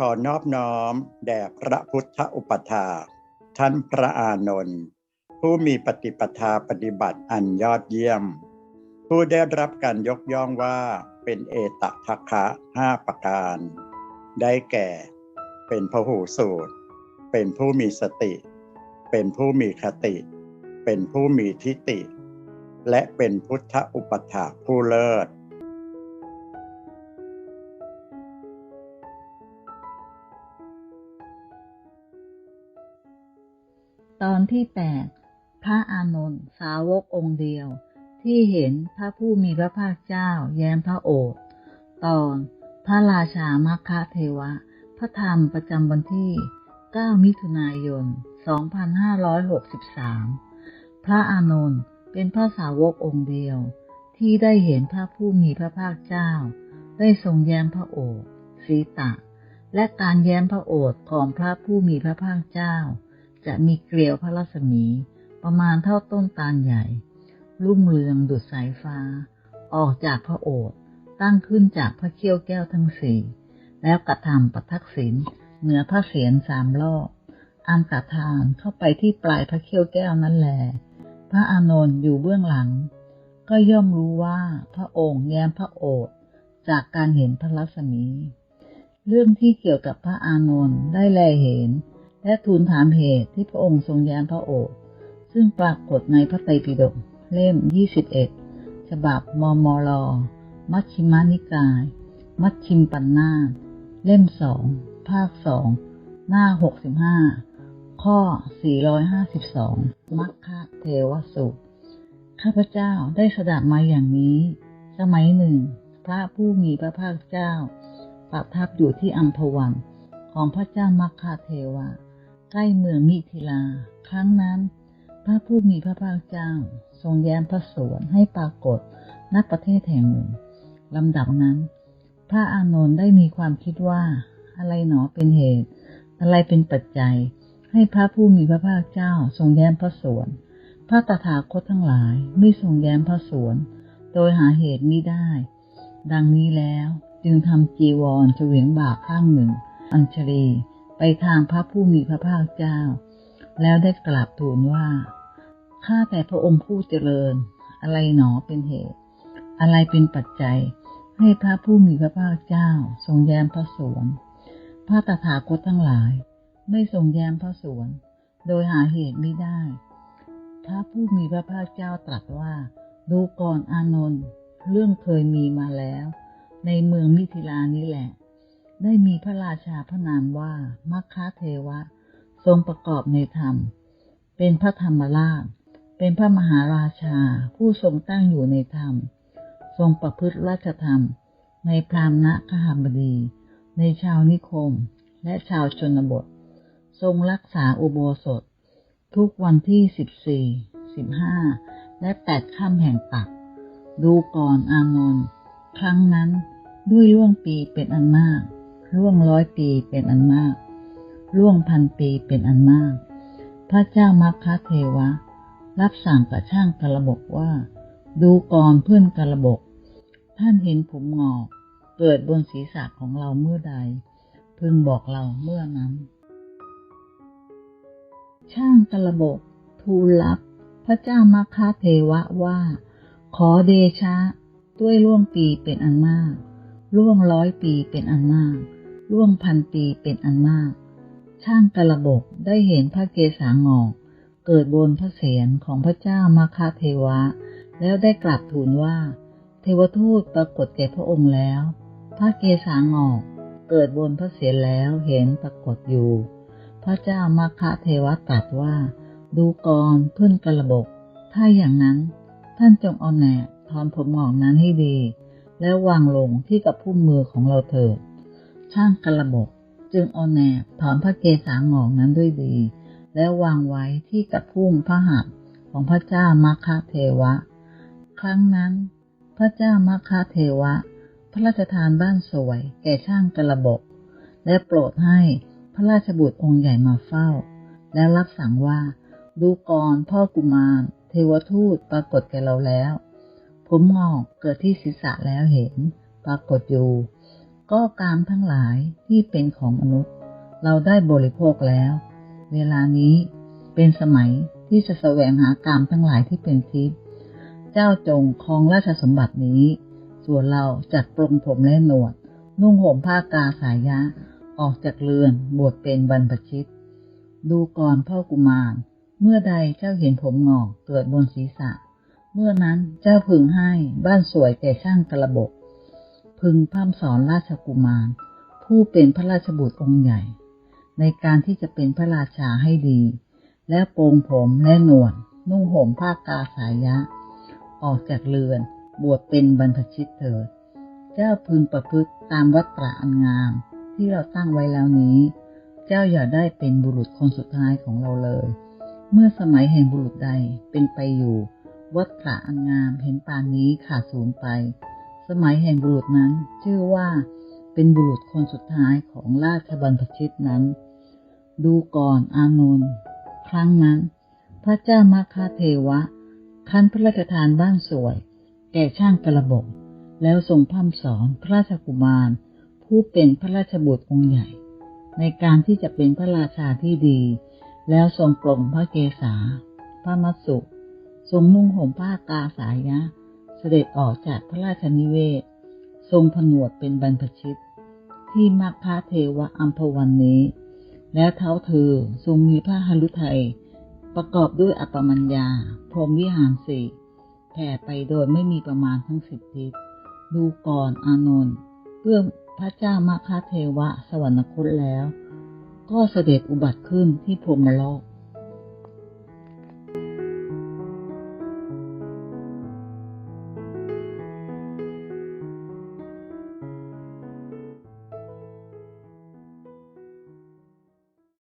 ขอนอบน้อม แด่พระพุทธอุปถาท่านพระอานนท์ผู้มีปฏิปทาปฏิบัติอันยอดเยี่ยม ผู้ได้รับการยกย่องว่าเป็นเอตทัคคะห้าประการ ได้แก่ เป็นพหูสูตร เป็นผู้มีสติ เป็นผู้มีคติ เป็นผู้มีทิฏฐิและเป็นพุทธอุปถาผู้เลิศ ตอนที่แปดพระอานนท์สาวกองค์เดียว ที่เห็นพระผู้มีพระภาคเจ้าแย้มพระโอษฐ์ตอนพระราชามัคคะเทวะ พระธรรมประจำวันที่ 9 มิถุนายน 2563 พระอานนท์เป็นพระสาวกองค์เดียว ที่ได้เห็นพระผู้มีพระภาคเจ้า ได้ทรงแย้มพระโอษฐ์สีตะ และการแย้มพระโอษฐ์ของพระผู้มีพระภาคเจ้า จะมีเกลียวพระรัศมีประมาณเท่าต้นตาลใหญ่ รุ่งเรืองดุจสายฟ้า ออกจากพระโอษฐ์ตั้งขึ้นจากพระเขี้ยวแก้วทั้งสี่ แล้วกระทำประทักษิณเหนือพระเศียรสามรอบอันตรธานเข้าไปที่ปลายพระเขี้ยวแก้วนั้นแล พระอานนท์อยู่เบื้องหลัง ก็ย่อมรู้ว่าพระองค์แย้มพระโอษฐ์จากการเห็นพระรัศมี เรื่องที่เกี่ยวกับพระอานนท์ได้แลเห็น และทูลถามเหตุที่พระองค์ทรงย้มพระโอษฐ์ซึ่งปรากฏในพระไตรปิฎกเล่ม 21 ฉบับมมลมัชฌิมานิกาย มัชชิมปัญนาเล่มสองภาคสองหน้า 65 ข้อ 452 มัคคะเทวสูตข้าพเจ้าได้สดับมาอย่างนี้ สมัยหนึ่ง พระผู้มีพระภาคเจ้า ประทับอยู่ที่อัมพวันของพระเจ้ามัคคาเทวะ ใกล้เมืองมิถิลา ครั้งนั้น พระผู้มีพระภาคเจ้า ทรงแย้มพระสวนให้ปรากฏณประเทศแห่งหนึ่งลำดับนั้น พระอานนท์ได้มีความคิดว่า อะไรหนอเป็นเหตุ อะไรเป็นปัจจัย ให้พระผู้มีพระภาคเจ้า ทรงแย้มพระสวน พระตถาคตทั้งหลายไม่ทรงแย้มพระสวน โดยหาเหตุมิได้ ดังนี้แล้วจึงทำจีวรเฉวียงบ่าข้างหนึ่ง อัญชลี ไปทางพระผู้มีพระภาคเจ้า แล้วได้กราบทูลว่า ข้าแต่พระองค์ผู้เจริญ อะไรหนอเป็นเหตุ อะไรเป็นปัจจัย ให้พระผู้มีพระภาคเจ้า ทรงแย้มพระสวน พระตถาคตทั้งหลาย ไม่ทรงแย้มพระสวน โดยหาเหตุไม่ได้ พระผู้มีพระภาคเจ้าตรัสว่า ดูก่อนอานนท์ เรื่องเคยมีมาแล้ว ในเมืองมิถิลานี้แหละ ได้มีพระราชาพระนามว่ามัคคะเทวะ ทรงประกอบในธรรม เป็นพระธรรมราช เป็นพระมหาราชาผู้ทรงตั้งอยู่ในธรรม ทรงประพฤติราชธรรม ในพรามณคหบดี ในชาวนิคม และชาวชนบท ทรงรักษาอุโบสถ ทุกวันที่สิบสี่สิบห้าและแปดค่ำแห่งปัก ดูก่อนอานนท์ครั้งนั้นด้วยล่วงปีเป็นอันมาก ล่วงร้อยปีเป็นอันมาก ล่วงพันปีเป็นอันมาก พระเจ้ามัคคะเทวะ รับสั่งกับช่างกระบกว่า ดูก่อนเพื่อนกระบก ท่านเห็นผมงอก เกิดบนศีรษะของเราเมื่อใด พึงบอกเราเมื่อนั้น ช่างกระบก ทูลรับ พระเจ้ามัคคะเทวะว่า ขอเดชะ ด้วยล่วงปีเป็นอันมากล่วงร้อยปีเป็นอันมาก ล่วงพันปีเป็นอันมาก ช่างกระบกได้เห็นพระเกศางอก เกิดบนพระเศียรของพระเจ้ามัคคะเทวะ แล้วได้กลับทูลว่า เทวทูตปรากฏแก่พระองค์แล้ว พระเกศางอก เกิดบนพระเศียรแล้วเห็นปรากฏอยู่ พระเจ้ามัคคะเทวะตรัสว่า ดูกรเพื่อนกระบก ถ้าอย่างนั้น ท่านจงเอาแหนถอนผมหงอกนั้นให้ดี แล้ววางลงที่กับพุ่มมือของเราเถิด ช่างกระบกจึงเอาแหนบถอนพระเกศางอกนั้นด้วยดี แล้ววางไว้ที่กับพุ่มพระหัตถ์ของพระเจ้ามัคคเทวะ ครั้งนั้น พระเจ้ามัคคเทวะ พระราชทานบ้านสวย แก่ช่างกระบกและโปรดให้พระราชบุตรองค์ใหญ่มาเฝ้า แล้วรับสั่งว่า ดูก่อนพ่อกุมาร เทวทูตปรากฏแก่เราแล้ว ผมงอกเกิดที่ศีรษะแล้วเห็น ปรากฏอยู่ ก็กามทั้งหลายที่เป็นของมนุษย์ เราได้บริโภคแล้ว เวลานี้เป็นสมัยที่จะแสวงหากามทั้งหลายที่เป็นทิพย์เจ้าจงครองราชสมบัตินี้ ส่วนเราจัดปรงผมและหนวด นุ่งห่มผ้ากาสายะ ออกจากเรือนบวชเป็นบรรพชิต ดูก่อนพ่อกุมาร เมื่อใดเจ้าเห็นผมงอกเกิดบนศีรษะ เมื่อนั้นเจ้าพึงให้บ้านสวยแก่ช่างกระบก พึงพร่ำสอนราชกุมาร ผู้เป็นพระราชบุตรองค์ใหญ่ ในการที่จะเป็นพระราชาให้ดี และโปรงผมและหนวดนุ่งห่มผ้ากาสายะ ออกจากเรือน บวชเป็นบรรพชิตเถิด เจ้าพึงประพฤติตามวัตรอันงาม ที่เราตั้งไว้แล้วนี้ เจ้าอย่าได้เป็นบุรุษคนสุดท้ายของเราเลย เมื่อสมัยแห่งบุรุษใดเป็นไปอยู่ วัตรอันงามเห็นปานนี้ขาดสูญไป สมัยแห่งบุรุษนั้น ชื่อว่าเป็นบุรุษคนสุดท้ายของราชบรรพชิตนั้น ดูก่อนอานนท์ครั้งนั้น พระเจ้ามาคาเทวะคันพระราชทานบ้านสวย แก่ช่างกระบกแล้วทรงพร่ำสอนพระราชกุมาร ผู้เป็นพระราชบุตรองค์ใหญ่ ในการที่จะเป็นพระราชาที่ดี แล้วทรงปลงพระเกศาพระมัสสุ ทรงนุ่งห่มผ้ากาสายะ เสด็จออกจากพระราชนิเวศ ทรงผนวดเป็นบรรพชิต ที่มัคคาเทวะอัมพวันนี้ แล้วเท้าเธอทรงมีผ้าหฤทัย ประกอบด้วยอัปมัญญา พรหมวิหารสี่แผ่ไปโดยไม่มีประมาณทั้งสิบทิศดูก่อนอานนท์เพื่อพระเจ้ามาคาเทวะสวรรคตแล้ว ก็เสด็จอุบัติขึ้นที่พรมโลก